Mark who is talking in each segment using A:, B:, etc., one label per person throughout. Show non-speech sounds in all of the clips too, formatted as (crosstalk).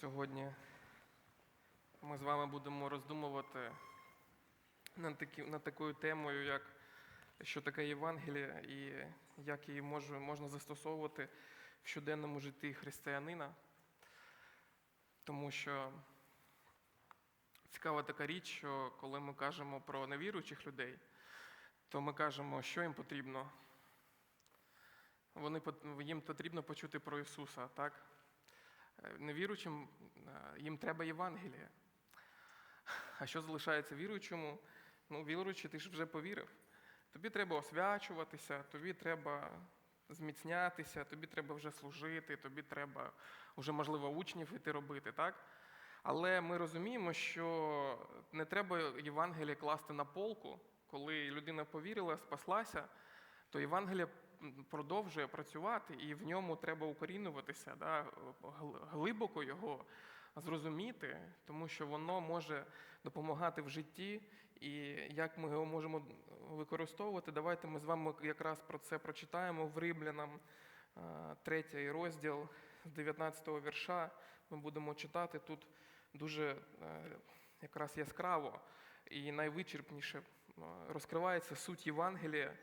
A: Сьогодні ми з вами будемо роздумувати над, такі, над такою темою, як що таке Євангеліє і як її може, можна застосовувати в щоденному житті християнина. Тому що цікава така річ, що коли ми кажемо про невіруючих людей, то ми кажемо, що їм потрібно. Вони, їм потрібно почути про Ісуса, так? Е, Невіруючим е, їм треба Євангеліє. А що залишається віруючому? Ну, віруючи, ти ж вже повірив. Тобі треба освячуватися, тобі треба зміцнятися, тобі треба вже служити, тобі треба вже, можливо, учнів іти робити, так? Але ми розуміємо, що не треба Євангеліє класти на полку, коли людина повірила, спаслася, то Євангеліє продовжує працювати, і в ньому треба укорінюватися, да, глибоко його зрозуміти, тому що воно може допомагати в житті, і як ми його можемо використовувати, давайте ми з вами якраз про це прочитаємо в Римлянам, е, третій розділ з 19 вірша. Ми будемо читати тут дуже е, якраз яскраво і найвичерпніше е, розкривається суть Євангелія.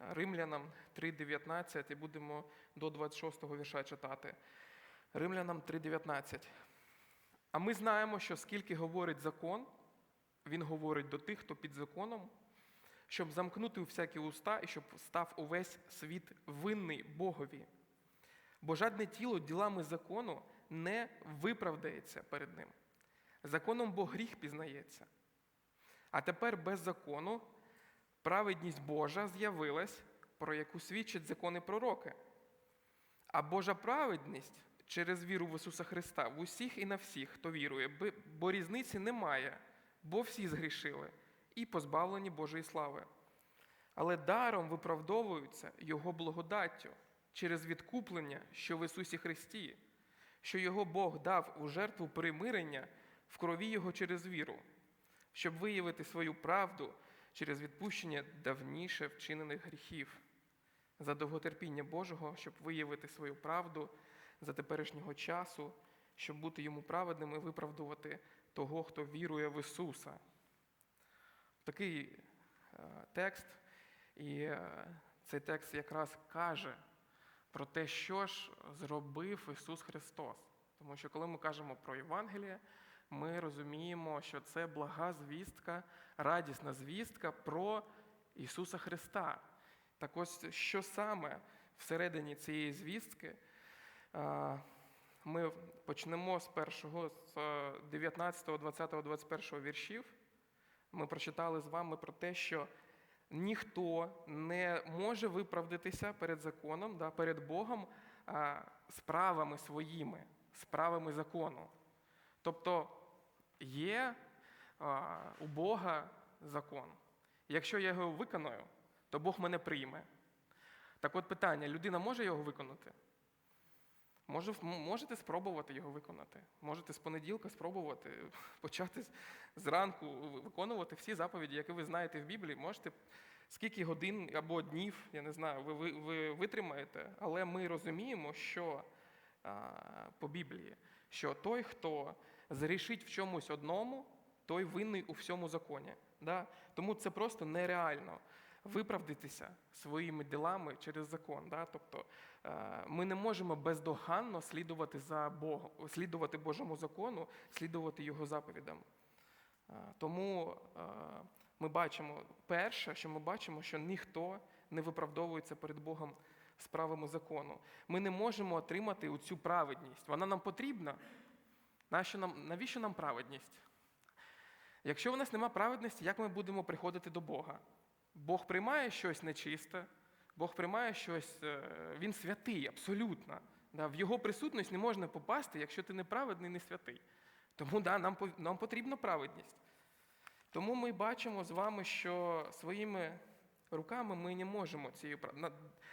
A: Римлянам 3.19 і будемо до 26 вірша читати. Римлянам 3.19. А ми знаємо, що скільки говорить закон, він говорить до тих, хто під законом, щоб замкнути всякі уста і щоб став увесь світ винний Богові. Бо жадне тіло ділами закону не виправдається перед ним. Законом Бог гріх пізнається. А тепер без закону праведність Божа з'явилась, про яку свідчать закони пророки. А Божа праведність через віру в Ісуса Христа в усіх і на всіх, хто вірує, бо різниці немає, бо всі згрішили і позбавлені Божої слави. Але даром виправдовуються Його благодаттю через відкуплення, що в Ісусі Христі, що Його Бог дав у жертву примирення в крові Його через віру, щоб виявити свою правду через відпущення давніше вчинених гріхів, за довготерпіння Божого, щоб виявити свою правду за теперішнього часу, щоб бути йому праведним і виправдувати того, хто вірує в Ісуса. Такий е, текст, і е, цей текст якраз каже про те, що ж зробив Ісус Христос. Тому що коли ми кажемо про Євангеліє, ми розуміємо, що це блага звістка, радісна звістка про Ісуса Христа. Так ось, що саме всередині цієї звістки, ми почнемо з першого, з е, 19, 20, 21 віршів. Ми прочитали з вами про те, що ніхто не може виправдатися перед законом, да, перед Богом справами своїми, справами закону. Тобто є у Бога закон. Якщо я його виконую, то Бог мене прийме. Так от питання: людина може його виконати? Може, можете спробувати його виконати. Можете з понеділка спробувати (laughs) почати зранку виконувати всі заповіді, які ви знаєте в Біблії. Можете скільки годин або днів, я не знаю, ви, ви, ви витримаєте, але ми розуміємо, що а, по Біблії, що той, хто зрішить в чомусь одному, той винний у всьому законі. Да? Тому це просто нереально виправдатися своїми ділами через закон. Да? Тобто е, ми не можемо бездоганно слідувати за Богом, слідувати Божому закону, слідувати Його заповідам. Е, Тому е, ми бачимо перше, що ми бачимо, що ніхто не виправдовується перед Богом справами закону. Ми не можемо отримати цю праведність. Вона нам потрібна. Нащо нам, навіщо нам праведність? Якщо в нас нема праведності, як ми будемо приходити до Бога? Бог приймає щось нечисте, Бог приймає щось, е, Він святий, абсолютно. В Його присутність не можна попасти, якщо ти не праведний, не святий. Тому да, нам, нам потрібна праведність. Тому ми бачимо з вами, що своїми руками ми не можемо цією прав-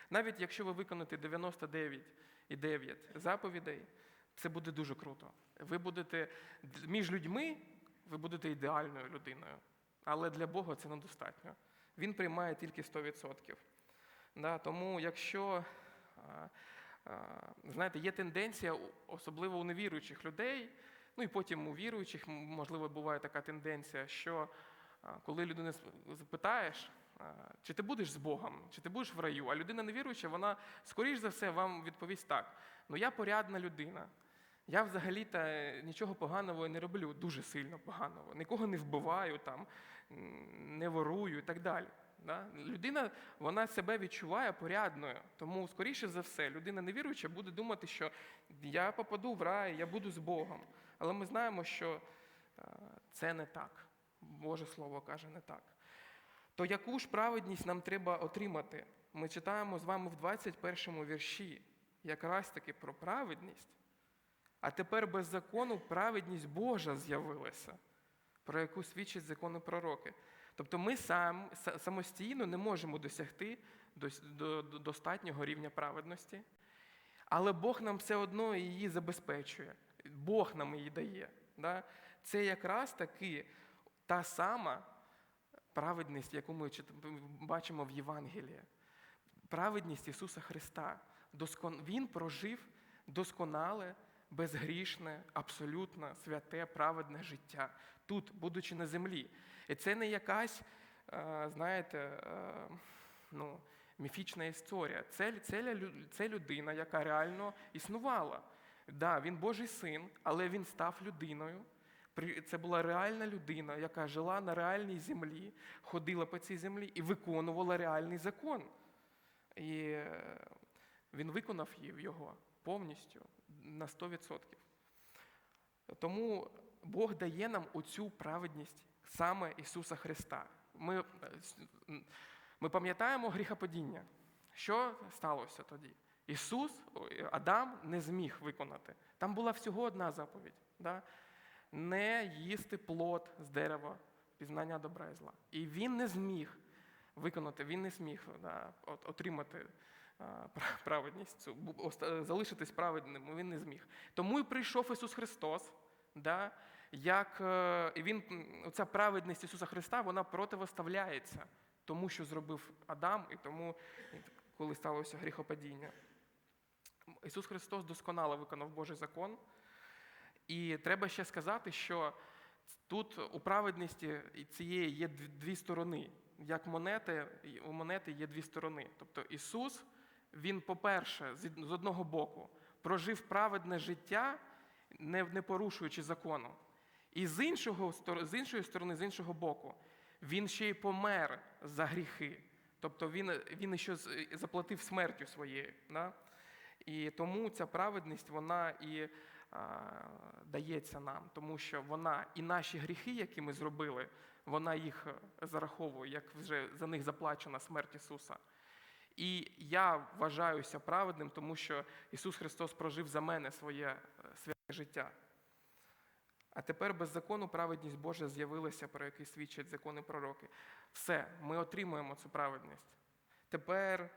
A: Навіть якщо ви виконаєте 99,9 заповідей, це буде дуже круто. Ви будете між людьми, ви будете ідеальною людиною. Але для Бога це недостатньо. Він приймає тільки 100%. Да, тому якщо знаєте, є тенденція, особливо у невіруючих людей, ну і потім у віруючих, можливо, буває така тенденція, що коли людину запитаєш, чи ти будеш з Богом, чи ти будеш в раю, а людина невіруюча, вона, скоріш за все, вам відповість так: ну я порядна людина. Я взагалі-то нічого поганого не роблю, дуже сильно поганого. Нікого не вбиваю, там, не ворую і так далі. Да? Людина вона себе відчуває порядною. Тому, скоріше за все, людина невіруюча буде думати, що я попаду в рай, я буду з Богом. Але ми знаємо, що е, це не так. Боже Слово каже не так. То яку ж праведність нам треба отримати? Ми читаємо з вами в 21 вірші якраз таки про праведність. А тепер без закону праведність Божа з'явилася, про яку свідчать закони пророки. Тобто ми сам, самостійно не можемо досягти до, до достатнього рівня праведності, але Бог нам все одно її забезпечує. Бог нам її дає. Да? Це якраз таки та сама праведність, яку ми бачимо в Євангелії. Праведність Ісуса Христа. Він прожив досконале, безгрішне, абсолютно святе, праведне життя тут, будучи на землі. І це не якась, е, знаєте, е, ну, міфічна історія. Це, це, це людина, яка реально існувала. Да, він Божий син, але він став людиною. Це була реальна людина, яка жила на реальній землі, ходила по цій землі і виконувала реальний закон. І е, він виконав її- його повністю на 100%. Тому Бог дає нам оцю праведність саме Ісуса Христа. Ми, е, ми пам'ятаємо гріхопадіння. Що сталося тоді? Ісус, Адам не зміг виконати. Там була всього одна заповідь. Да? Не їсти плод з дерева пізнання добра і зла. І він не зміг виконати, він не зміг да, отримати праведність, цю, залишитись праведним, він не зміг. Тому і прийшов Ісус Христос, да, як е, він, оця праведність Ісуса Христа, вона противоставляється тому, що зробив Адам, і тому, коли сталося гріхопадіння. Ісус Христос досконало виконав Божий закон. І треба ще сказати, що тут у праведності цієї є дві сторони. Як монети, у монети є дві сторони. Тобто Ісус, Він, по-перше, з одного боку, прожив праведне життя, не, не порушуючи закону. І з, іншого, з іншої сторони, з іншого боку, Він ще й помер за гріхи. Тобто Він, він ще заплатив смертю своєю. Да? І тому ця праведність, вона і а, дається нам, тому що вона і наші гріхи, які ми зробили, вона їх е, зараховує, як вже за них заплачена смерть Ісуса. І я вважаюся праведним, тому що Ісус Христос прожив за мене своє е, святе життя. А тепер без закону праведність Божа з'явилася, про який свідчать закони пророки. Все, ми отримуємо цю праведність. Тепер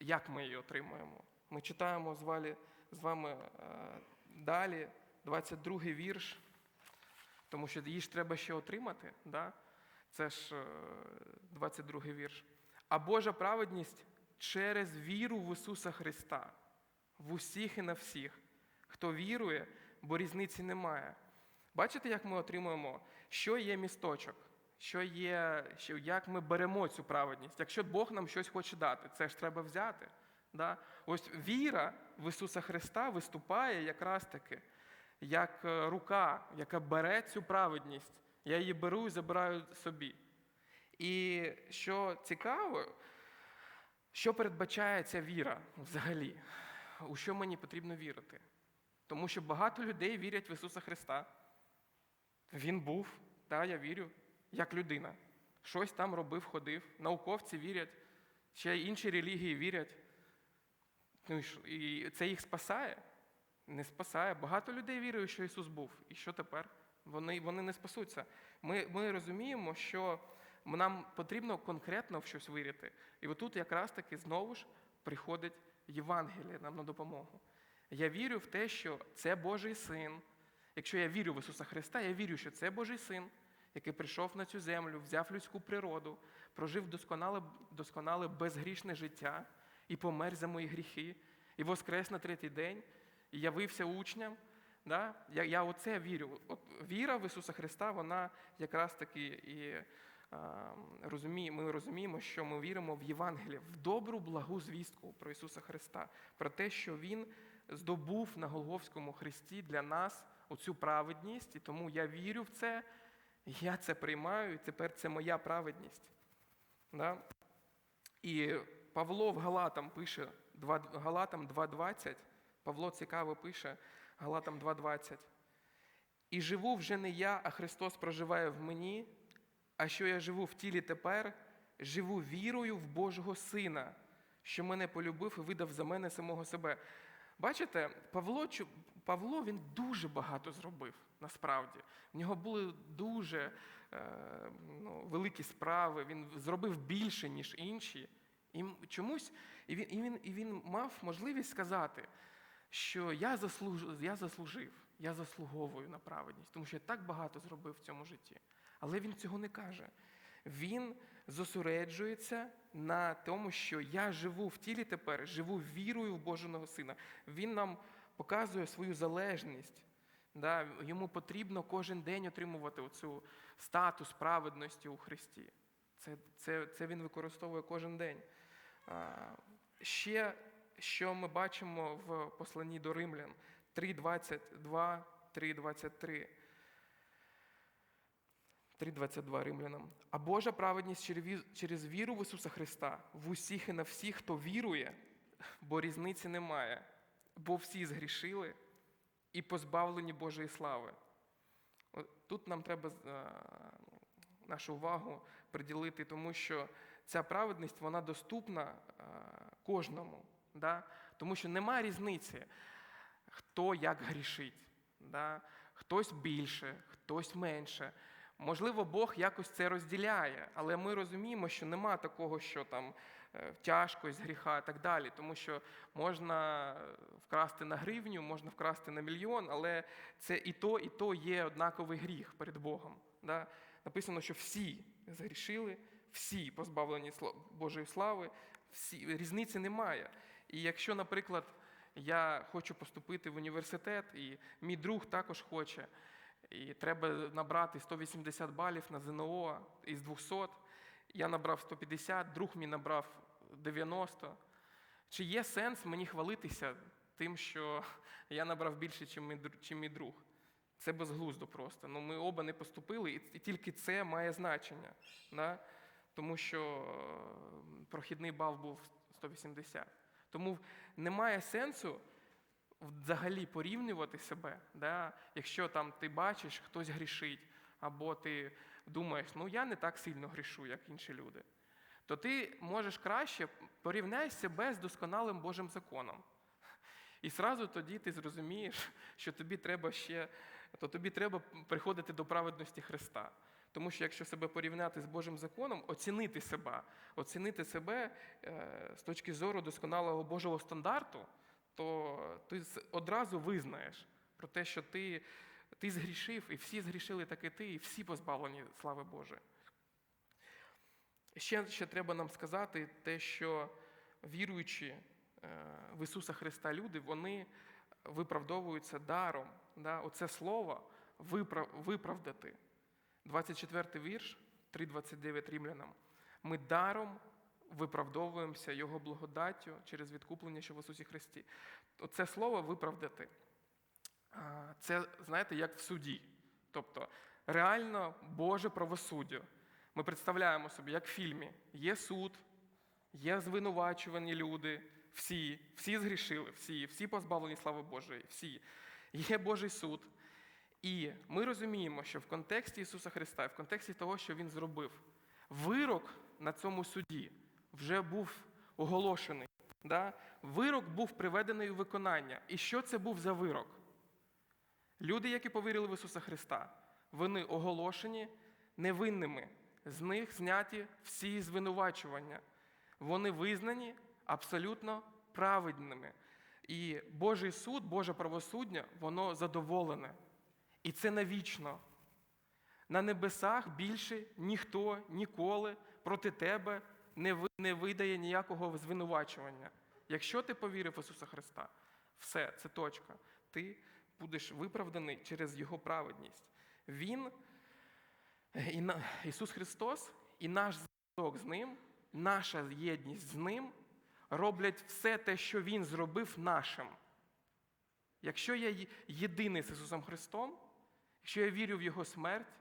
A: як ми її отримуємо? Ми читаємо з, вами е, далі, 22 вірш, тому що її ж треба ще отримати. Да? Це ж е, 22 вірш. А Божа праведність через віру в Ісуса Христа, в усіх і на всіх, хто вірує, бо різниці немає. Бачите, як ми отримуємо, що є місточок, що є, що, як ми беремо цю праведність. Якщо Бог нам щось хоче дати, це ж треба взяти. Да? Ось віра в Ісуса Христа виступає якраз таки як е, рука, яка бере цю праведність. Я її беру і забираю собі. І що цікаво, що передбачає ця віра взагалі? У що мені потрібно вірити? Тому що багато людей вірять в Ісуса Христа. Він був, та, я вірю, як людина. Щось там робив, ходив. Науковці вірять, ще інші релігії вірять. Ну, і це їх спасає? Не спасає. Багато людей вірує, що Ісус був. І що тепер? Вони, вони не спасуться. Ми, ми розуміємо, що нам потрібно конкретно в щось вірити. І отут якраз таки знову ж приходить Євангеліє нам на допомогу. Я вірю в те, що це Божий син. Якщо я вірю в Ісуса Христа, я вірю, що це Божий син, який прийшов на цю землю, взяв людську природу, прожив досконале, досконале безгрішне життя і помер за мої гріхи. і воскрес на третій день, і явився учням. Да? Я, я оце вірю. От віра в Ісуса Христа, вона якраз таки і ми розуміємо, що ми віримо в Євангеліє, в добру благу звістку про Ісуса Христа, про те, що Він здобув на Голговському хресті для нас оцю праведність, і тому я вірю в це, я це приймаю, і тепер це моя праведність. Да? І Павло в Галатам пише, Галатам 2.20, Павло цікаво пише, Галатам 2.20. І живу вже не я, а Христос проживає в мені, а що я живу в тілі тепер, живу вірою в Божого Сина, що мене полюбив і видав за мене самого себе. Бачите, Павло, Павло він дуже багато зробив насправді. В нього були дуже е, ну, великі справи, він зробив більше, ніж інші. І чомусь, і він, і він, і він мав можливість сказати, що я, заслуж, я заслужив, я заслуговую на праведність, тому що я так багато зробив в цьому житті. Але він цього не каже. Він зосереджується на тому, що я живу в тілі тепер, живу вірою в Божого Сина. Він нам показує свою залежність. Да? Йому потрібно кожен день отримувати оцю статус праведності у Христі. Це, це, це він використовує кожен день. А, ще, що ми бачимо в посланні до римлян 3.22, 3.23. 3.22 римлянам. А Божа праведність через віру в Ісуса Христа в усіх і на всіх, хто вірує, бо різниці немає, бо всі згрішили і позбавлені Божої слави. Тут нам треба е, нашу увагу приділити, тому що ця праведність вона доступна е, кожному. Да? Тому що немає різниці, хто як грішить. Да? Хтось більше, хтось менше. Можливо, Бог якось це розділяє, але ми розуміємо, що нема такого, що там е, тяжкость гріха і так далі, тому що можна вкрасти на гривню, можна вкрасти на мільйон, але це і то, і то є однаковий гріх перед Богом. Да? Написано, що всі згрішили, всі позбавлені Божої слави, всі, різниці немає. І якщо, наприклад, я хочу поступити в університет, і мій друг також хоче, і треба набрати 180 балів на ЗНО із 200. Я набрав 150, друг мій набрав 90. Чи є сенс мені хвалитися тим, що (laughs) я набрав більше, чим мій, друг? Це безглуздо просто. Ну, ми оба не поступили, і і тільки це має значення. Да? Тому що е, прохідний бал був 180. Тому немає сенсу взагалі порівнювати себе, да? якщо там ти бачиш, хтось грішить, або ти думаєш, ну я не так сильно грішу, як інші люди, то ти можеш краще порівняй себе з досконалим Божим законом. І зразу тоді ти зрозумієш, що тобі треба ще, то тобі треба приходити до праведності Христа. Тому що якщо себе порівняти з Божим законом, оцінити себе, оцінити себе е, з точки зору досконалого Божого стандарту, то ти одразу визнаєш про те, що ти, ти згрішив, і всі згрішили, так і ти, і всі позбавлені слави Божої. Ще, ще треба нам сказати те, що віруючі е, в Ісуса Христа люди, вони виправдовуються даром. Да? Оце слово виправ, виправдати. 24 вірш, 3.29 римлянам. Ми даром виправдовуємося Його благодаттю через відкуплення, що в Ісусі Христі. Оце слово виправдати. Це, знаєте, як в суді. Тобто реально Боже правосуддя. Ми представляємо собі, як в фільмі, є суд, є звинувачувані люди, всі, всі згрішили, всі, всі позбавлені слави Божої, всі. Є Божий суд. І ми розуміємо, що в контексті Ісуса Христа, в контексті того, що Він зробив, вирок на цьому суді вже був оголошений. Да? Вирок був приведений у виконання. І що це був за вирок? Люди, які повірили в Ісуса Христа, вони оголошені невинними. З них зняті всі звинувачування. Вони визнані абсолютно праведними. І Божий суд, Боже правосуддя, воно задоволене. І це навічно. На небесах більше ніхто ніколи проти тебе не видає ніякого звинувачування. Якщо ти повірив в Ісуса Христа, все, це точка. Ти будеш виправданий через Його праведність. Він, Ісус Христос, і наш зв'язок з Ним, наша єдність з Ним роблять все те, що Він зробив нашим. Якщо я єдиний з Ісусом Христом, якщо я вірю в Його смерть,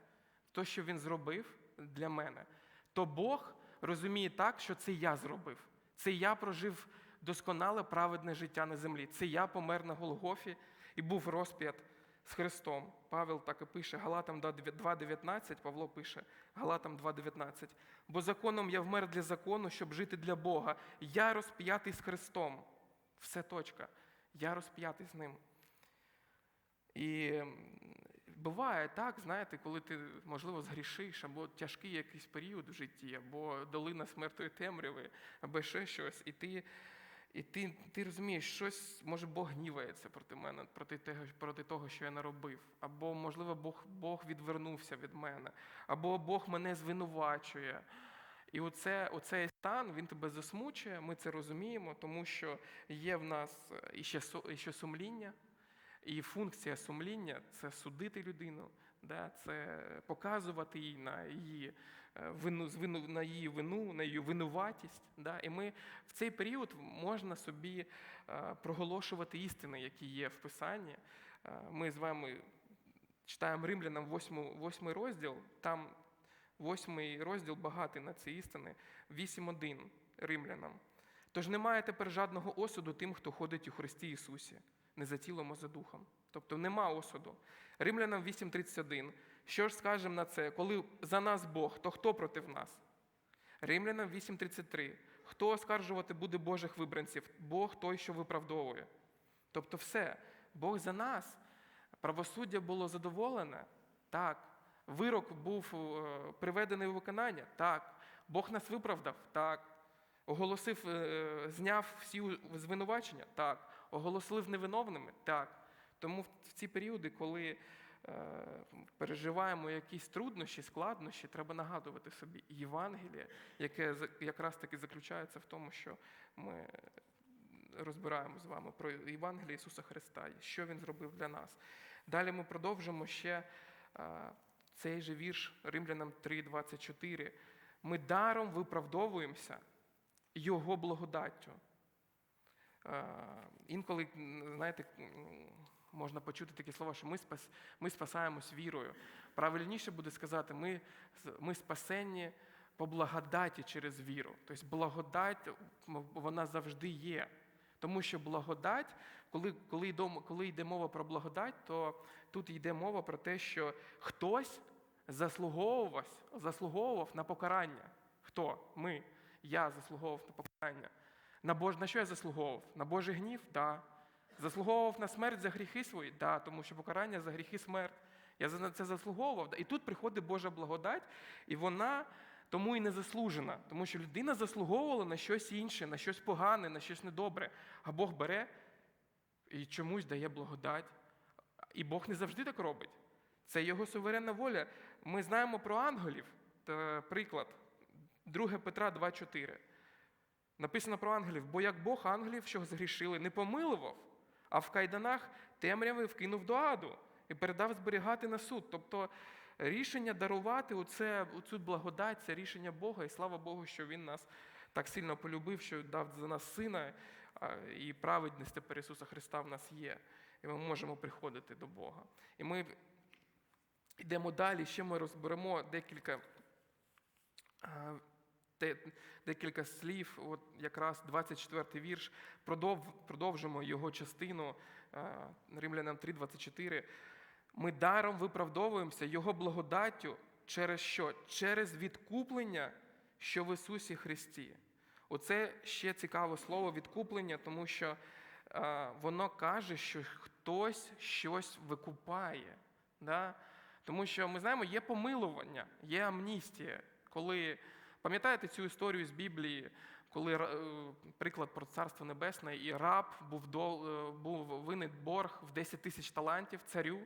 A: в те, що Він зробив для мене, то Бог розуміє так, що це я зробив. Це я прожив досконале праведне життя на землі. Це я помер на Голгофі і був розп'ят з Христом. Павел так і пише, Галатам 2.19, Павло пише, Галатам 2.19. Бо законом я вмер для закону, щоб жити для Бога. Я розп'ятий з Христом. Все точка. Я розп'ятий з ним. І буває так, знаєте, коли ти, можливо, згрішиш, або тяжкий якийсь період в житті, або долина смертної темряви, або ще щось, і ти, і ти, ти розумієш, щось, може, Бог гнівається проти мене, проти того, проти того, що я наробив, або, можливо, Бог, Бог відвернувся від мене, або Бог мене звинувачує. І оце, оцей стан він тебе засмучує, ми це розуміємо, тому що є в нас іще, іще сумління, і функція сумління це судити людину, да, це показувати їй на її е, вину, на її вину, на її винуватість. Да. І ми в цей період можна собі е, проголошувати істини, які є в Писанні. Е, Ми з вами читаємо Римлянам 8, 8 розділ, там восьмий розділ багатий на ці істини, 8.1 римлянам. Тож немає тепер жодного осуду тим, хто ходить у Христі Ісусі, не за тілом, а за духом. Тобто нема осуду. Римлянам 8.31. Що ж скажемо на це? Коли за нас Бог, то хто проти нас? Римлянам 8.33. Хто оскаржувати буде Божих вибранців? Бог той, що виправдовує. Тобто все, Бог за нас. Правосуддя було задоволене? Так. Вирок був е, приведений у виконання? Так. Бог нас виправдав? Так. Оголосив, е, зняв всі звинувачення? Так. Оголосив невиновними? Так. Тому в ці періоди, коли е, переживаємо якісь труднощі, складнощі, треба нагадувати собі Євангеліє, яке якраз таки заключається в тому, що ми розбираємо з вами про Євангеліє Ісуса Христа, що Він зробив для нас. Далі ми продовжимо ще е, цей же вірш Римлянам 3,24. Ми даром виправдовуємося Його благодаттю. Інколи, знаєте, можна почути такі слова, що ми, спас, ми спасаємось вірою. Правильніше буде сказати, ми, ми спасенні по благодаті через віру. Тобто благодать вона завжди є. Тому що благодать, коли, коли, йде, коли йде мова про благодать, то тут йде мова про те, що хтось заслуговував, заслуговував на покарання. Хто? Ми. Я заслуговував на покарання. На, Бож... на що я заслуговував? На Божий гнів? Да. Заслуговував на смерть за гріхи свої? Да, тому що покарання за гріхи смерть. Я за це заслуговував. І тут приходить Божа благодать, і вона тому і не заслужена, тому що людина заслуговувала на щось інше, на щось погане, на щось недобре. А Бог бере і чомусь дає благодать. І Бог не завжди так робить. Це його суверенна воля. Ми знаємо про ангелів. Приклад, 2 Петра 2,4. Написано про ангелів, бо як Бог ангелів, що згрішили, не помилував, а в кайданах темряви вкинув до аду і передав зберігати на суд. Тобто рішення дарувати оце, оцю благодать, це рішення Бога, і слава Богу, що Він нас так сильно полюбив, що дав за нас сина, і праведність тепер Ісуса Христа в нас є. І ми можемо приходити до Бога. І ми йдемо далі, ще ми розберемо декілька. Декілька слів, от якраз 24 вірш, продовжимо його частину е, Римлянам 3,24. Ми даром виправдовуємося Його благодаттю через що? Через відкуплення, що в Ісусі Христі. Оце ще цікаве слово відкуплення, тому що е, воно каже, що хтось щось викупає. Да? Тому що ми знаємо, є помилування, є амністія, коли Пам'ятаєте цю історію з Біблії, коли е, приклад про Царство Небесне, і раб був, дол, е, був винен борг в 10 тисяч талантів царю,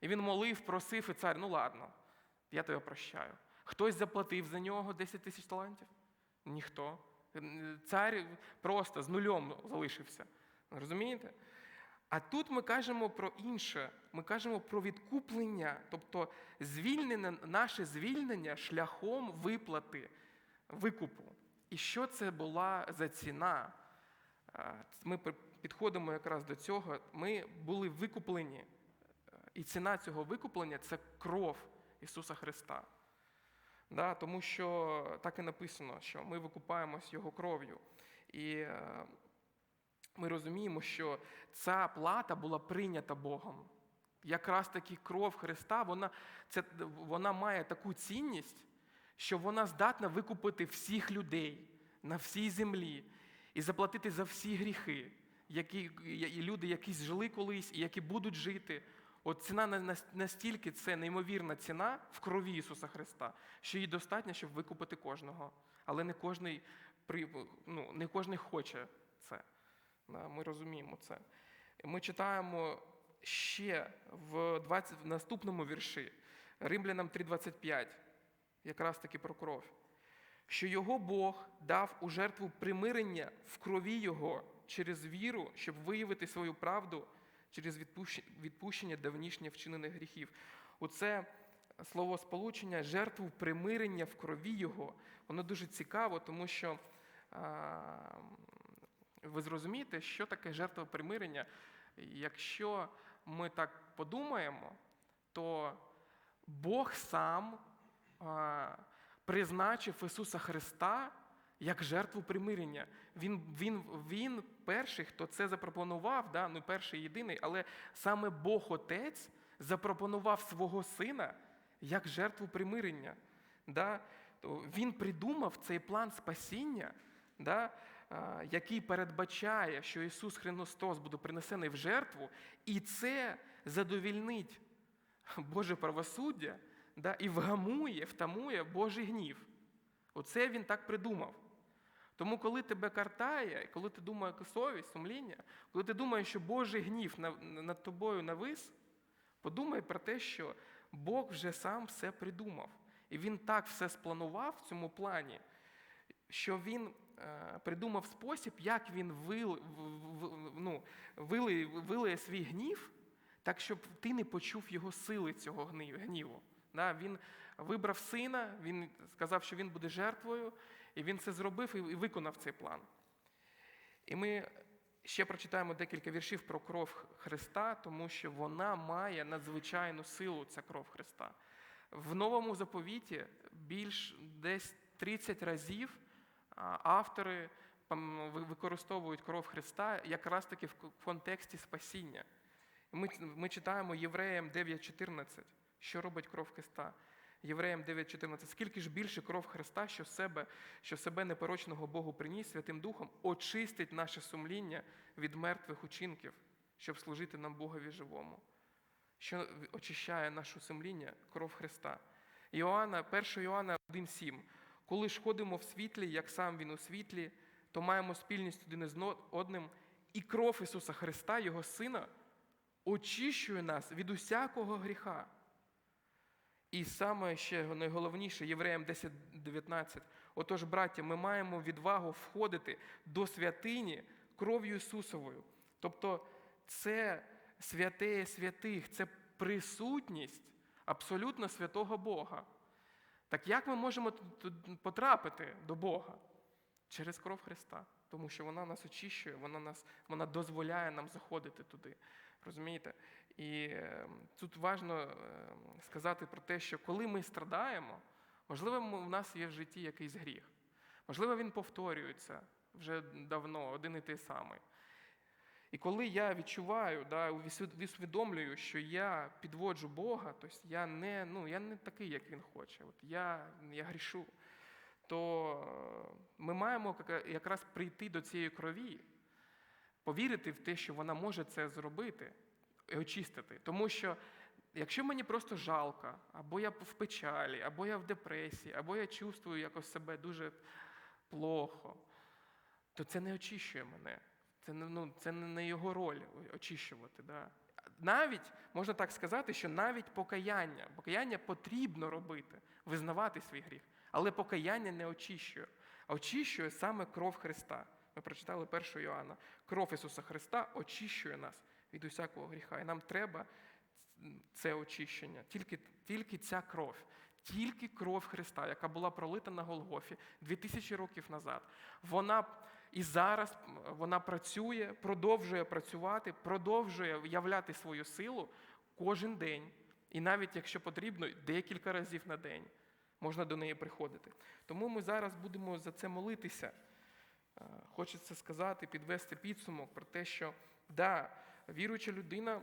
A: і він молив, просив, і цар, ну ладно, я тебе прощаю. Хтось заплатив за нього 10 тисяч талантів? Ніхто. Цар просто з нульом залишився. Розумієте? А тут ми кажемо про інше. Ми кажемо про відкуплення, тобто звільнення, наше звільнення шляхом виплати, викупу. І що це була за ціна? Ми підходимо якраз до цього. Ми були викуплені. І ціна цього викуплення це кров Ісуса Христа. Да, тому що так і написано, що ми викупаємось Його кров'ю. І е, ми розуміємо, що ця плата була прийнята Богом. Якраз таки кров Христа, вона, це, вона має таку цінність, що вона здатна викупити всіх людей на всій землі і заплатити за всі гріхи, які і люди, які жили колись і які будуть жити. От ціна на- на- настільки це неймовірна ціна в крові Ісуса Христа, що її достатньо, щоб викупити кожного. Але не кожний, ну, не кожний хоче це. Ми розуміємо це. Ми читаємо ще в 20, в наступному вірші, Римлянам 3:25, якраз таки про кров, що його Бог дав у жертву примирення в крові Його через віру, щоб виявити свою правду через відпущення давнішнє вчинених гріхів. Оце слово сполучення жертву примирення в крові Його. Воно дуже цікаво, тому що ви зрозумієте, що таке жертва примирення. Якщо ми так подумаємо, то Бог сам призначив Ісуса Христа як жертву примирення. Він, він, він перший, хто це запропонував, да? ну перший єдиний, але саме Бог Отець запропонував свого сина як жертву примирення. Да? Він придумав цей план спасіння, да? Який передбачає, що Ісус Христос буде принесений в жертву, і це задовільнить Боже правосуддя да, і вгамує, втамує Божий гнів. Оце він так придумав. Тому, коли тебе картає, коли ти думаєш совість, сумління, коли ти думаєш, що Божий гнів над тобою навис, подумай про те, що Бог вже сам все придумав. І він так все спланував в цьому плані, що він придумав спосіб, як він вил, ну, вилиє, свій гнів, так, щоб ти не почув його сили цього гніву. Він вибрав сина, він сказав, що він буде жертвою, і він це зробив і виконав цей план. І ми ще прочитаємо декілька віршів про кров Христа, тому що вона має надзвичайну силу, ця кров Христа. В новому заповіті більш десь 30 разів автори використовують кров Христа якраз таки в контексті спасіння. Ми, ми читаємо Євреям 9.14, що робить кров Христа. Євреям 9.14. Скільки ж більше кров Христа, що себе, що себе непорочного Богу приніс Святим Духом, очистить наше сумління від мертвих учинків, щоб служити нам Богові живому. Що очищає наше сумління кров Христа. Іоанна, 1 Іоанна 1,7. Коли ж ходимо в світлі, як сам Він у світлі, то маємо спільність один із одним, і кров Ісуса Христа, Його Сина, очищує нас від усякого гріха. І саме ще найголовніше, Євреям 10.19. Отож, браття, ми маємо відвагу входити до святині кров'ю Ісусовою. Тобто це святе святих, це присутність абсолютно святого Бога. Так як ми можемо потрапити до Бога? Через кров Христа. Тому що вона нас очищує, вона, нас, вона дозволяє нам заходити туди. Розумієте? І е, тут важливо сказати про те, що коли ми страдаємо, можливо, в нас є в житті якийсь гріх. Можливо, він повторюється вже давно, один і той самий. І коли я відчуваю, да, усвідомлюю, що я підводжу Бога, тобто я не, ну, я не такий, як Він хоче, от я, я грішу, то е, ми маємо якраз прийти до цієї крові, повірити в те, що вона може це зробити і очистити. Тому що якщо мені просто жалко, або я в печалі, або я в депресії, або я чувствую якось себе дуже плохо, то це не очищує мене. Це не, ну, це не його роль очищувати. Да? Навіть можна так сказати, що навіть покаяння, покаяння потрібно робити, визнавати свій гріх, але покаяння не очищує. а очищує саме кров Христа. Ми прочитали 1 Йоанна. Кров Ісуса Христа очищує нас від усякого гріха. І нам треба це очищення, тільки, тільки ця кров, тільки кров Христа, яка була пролита на Голгофі 2000 років назад. Вона і зараз вона працює, продовжує працювати, продовжує являти свою силу кожен день. І навіть якщо потрібно, декілька разів на день можна до неї приходити. Тому ми зараз будемо за це молитися. Е, Хочеться сказати, підвести підсумок про те, що да, віруюча людина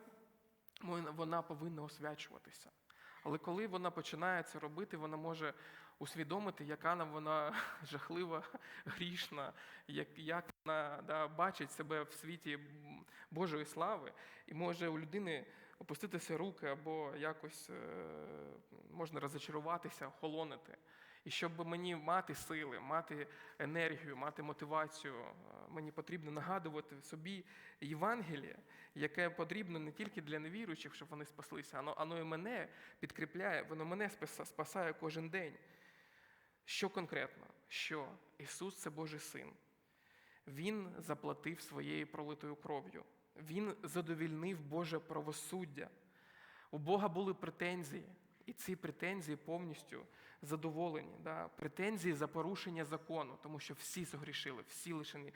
A: вона- повинна освячуватися. Але коли вона починає це робити, вона може усвідомити, яка нам вона (laughs) жахлива, грішна, як, як вона да, бачить себе в світі Божої слави, і може у людини опуститися руки або якось е, можна розочаруватися, охолонити. І щоб мені мати сили, мати енергію, мати мотивацію, е, мені потрібно нагадувати собі Євангеліє, яке потрібно не тільки для невіруючих, щоб вони спаслися, воно, воно і мене підкріпляє, воно мене спасає кожен день. Що конкретно? Що Ісус це Божий Син. Він заплатив своєю пролитою кров'ю. Він задовільнив Боже правосуддя. У Бога були претензії, і ці претензії повністю задоволені. Да? Претензії за порушення закону, тому що всі згрішили, всі лишені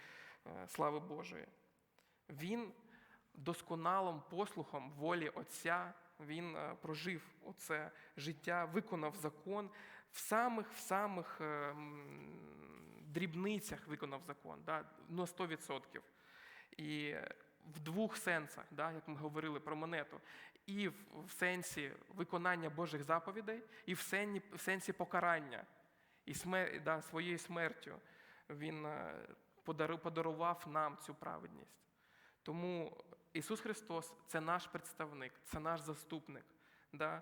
A: е, слави Божої. Він досконалим послухом волі Отця, він е, прожив оце життя, виконав закон в самих в самих е, дрібницях виконав закон, да? на 100%. І в двох сенсах, да, як ми говорили про монету, і в, сенсі виконання Божих заповідей, і в сенсі, в сенсі покарання. І смер, да, своєю смертю Він е, подарував нам цю праведність. Тому Ісус Христос це наш представник, це наш заступник. Да?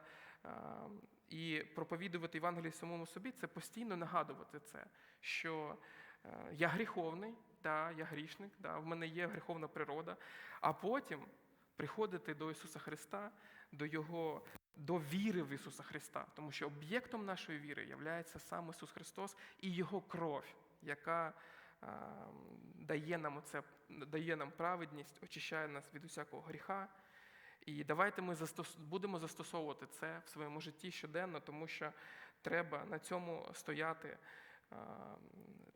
A: І проповідувати Євангеліє самому собі це постійно нагадувати це, що е, я гріховний, да, я грішник, да, в мене є гріховна природа, а потім приходити до Ісуса Христа, до Його до віри в Ісуса Христа, тому що об'єктом нашої віри є сам Ісус Христос і Його кров, яка а, дає нам оце, дає нам праведність, очищає нас від усякого гріха. І давайте ми застос... будемо застосовувати це в своєму житті щоденно, тому що треба на цьому стояти.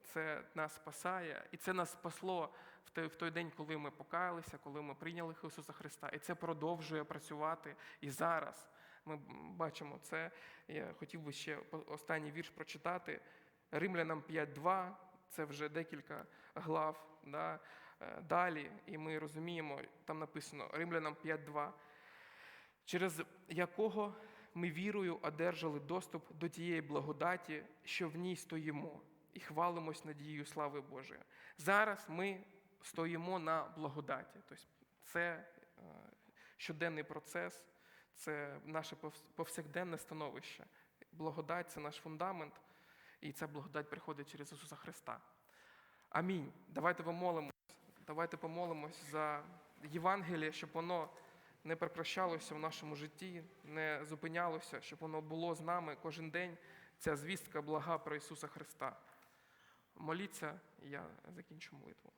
A: Це нас спасає, і це нас спасло в той, в той день, коли ми покаялися, коли ми прийняли Ісуса Христа. І це продовжує працювати і зараз. Ми бачимо це. Я хотів би ще останній вірш прочитати. Римлянам 5.2, це вже декілька глав да, далі, і ми розуміємо, там написано Римлянам 5.2, через якого ми вірою одержали доступ до тієї благодаті, що в ній стоїмо, і хвалимось надією слави Божої. Зараз ми стоїмо на благодаті. Тобто це е, щоденний процес, це наше повсякденне становище. Благодать це наш фундамент, і ця благодать приходить через Ісуса Христа. Амінь. Давайте помолимось. Давайте помолимось за Євангеліє, щоб воно не прекращалося в нашому житті, не зупинялося, щоб воно було з нами кожен день. Ця звістка блага про Ісуса Христа. Моліться, я закінчу молитву.